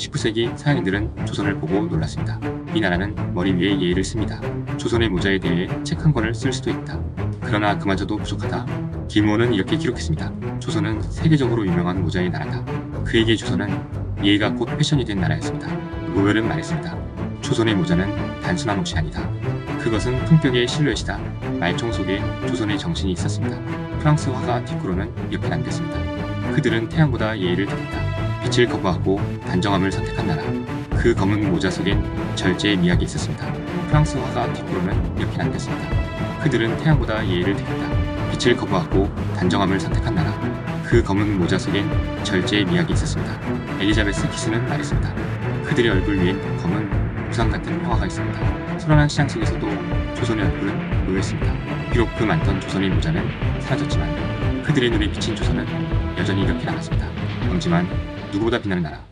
19세기 서양인들은 조선을 보고 놀랐습니다. 이 나라는 머리 위에 예의를 씁니다. 조선의 모자에 대해 책 한 권을 쓸 수도 있다. 그러나 그마저도 부족하다. 김호는 이렇게 기록했습니다. 조선은 세계적으로 유명한 모자의 나라다. 그에게 조선은 예의가 곧 패션이 된 나라였습니다. 노벨은 말했습니다. 조선의 모자는 단순한 옷이 아니다. 그것은 품격의 실루엣이다. 말총 속에 조선의 정신이 있었습니다. 프랑스 화가 디크로는 이렇게 남겼습니다. 그들은 태양보다 예의를 드렸다. 빛을 거부하고 단정함을 선택한 나라. 그 검은 모자 속엔 절제의 미학이 있었습니다. 프랑스 화가 디크로는 이렇게 남겼습니다. 그들은 태양보다 예의를 드렸다. 빛을 거부하고 단정함을 선택한 나라. 그 검은 모자 속엔 절제의 미학이 있었습니다. 엘리자베스 키스는 말했습니다. 그들의 얼굴 위엔 검은 우상 같은 평화가 있습니다. 소란한 시장 속에서도 조선의 얼굴은 노였습니다. 비록 그 많던 조선의 모자는 사라졌지만 그들의 눈에 비친 조선은 여전히 이렇게 남았습니다. 엄지만 누구보다 빛나는 나라.